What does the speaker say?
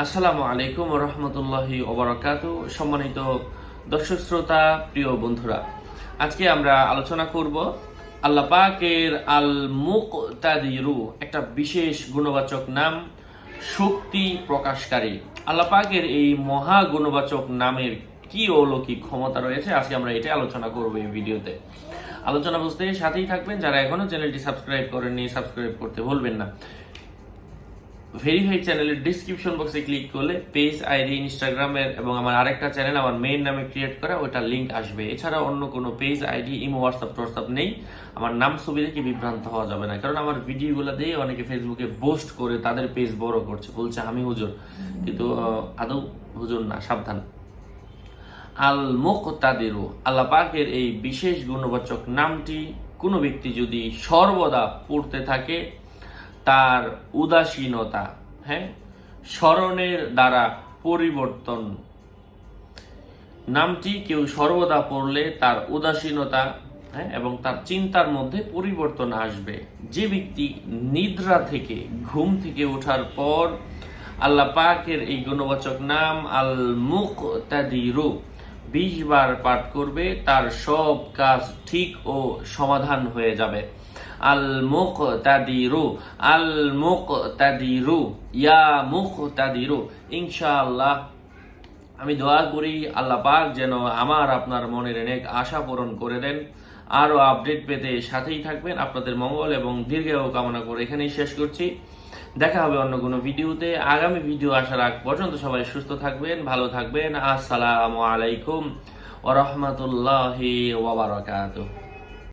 আসসালামু আলাইকুম রহমতুল্লাহি ওবরাকাতু সম্মানিত দর্শক শ্রোতা, প্রিয় বন্ধুরা, আজকে আমরা আলোচনা করব আল্লাহ পাকের আল মুকতাদিরু একটা বিশেষ গুণবাচক নাম, শক্তি প্রকাশকারী। আল্লাহ পাকের এই মহা গুণবাচক নামের কি অলৌকিক ক্ষমতা রয়েছে, আজকে আমরা এটা আলোচনা করব এই ভিডিওতে। আলোচনা বুঝতে সাথেই থাকবেন, যারা এখনও চ্যানেলটি সাবস্ক্রাইব করেননি, সাবস্ক্রাইব করতে ভুলবেন না। ভেরিফাই চ্যানেলের ডিসক্রিপশন বক্সে ক্লিক করলে পেজ আইডি ইনস্টাগ্রামের এবং আমার আরেকটা চ্যানেল আমার মেইন নামে ক্রিয়েট করা ওটার লিঙ্ক আসবে। এছাড়া অন্য কোনো page ID imo WhatsApp WhatsApp নেই। আমার নাম, ছবি দেখে বিভ্রান্ত হওয়া যাবে না। কারণ আমার ভিডিওগুলো দিয়ে অনেকে ফেসবুকে পোস্ট করে তাদের পেজ বড় করছে। বলছে, আমি হুজুর। কিন্তু আদৌ হুজুর না, সাবধান। আল মুকতাদিরু আল্লাহ পাকের এই বিশেষ গুণবাচক নামটি কোনো ব্যক্তি যদি সর্বদা পড়তে থাকে তার উদাসীনতা হ্যাঁ? স্মরণের দ্বারা পরিবর্তন। নামটি কেউ সর্বদা পড়লে তার উদাসীনতা হ্যাঁ? এবং তার চিন্তার মধ্যে পরিবর্তন আসবে। যে ব্যক্তি নিদ্রা থেকে, ঘুম থেকে ওঠার পর আল্লাহ পাকের এই গুণবাচক নাম আল মুক তাদিরু বিশ বার পাঠ করবে, তার সব কাজ ঠিক ও সমাধান হয়ে যাবে। আল মুক তাদিরু আল মুক তাদিরু ইয়া মুক তাদিরু ইনশাআল্লাহ, আমি দোয়া করি আল্লাহ পাক যেন আমার আপনার মনের অনেক আশা পূরণ করে দেন। আরও আপডেট পেতে সাথেই থাকবেন। আপনাদের মঙ্গল এবং দীর্ঘায়ু কামনা করে এখানেই শেষ করছি। দেখা হবে অন্য কোনো ভিডিওতে। আগামী ভিডিও আসার আগ পর্যন্ত সবাই সুস্থ থাকবেন, ভালো থাকবেন। আসসালামু আলাইকুম ওরহমতুল্লাহি ওবরাকাতুহ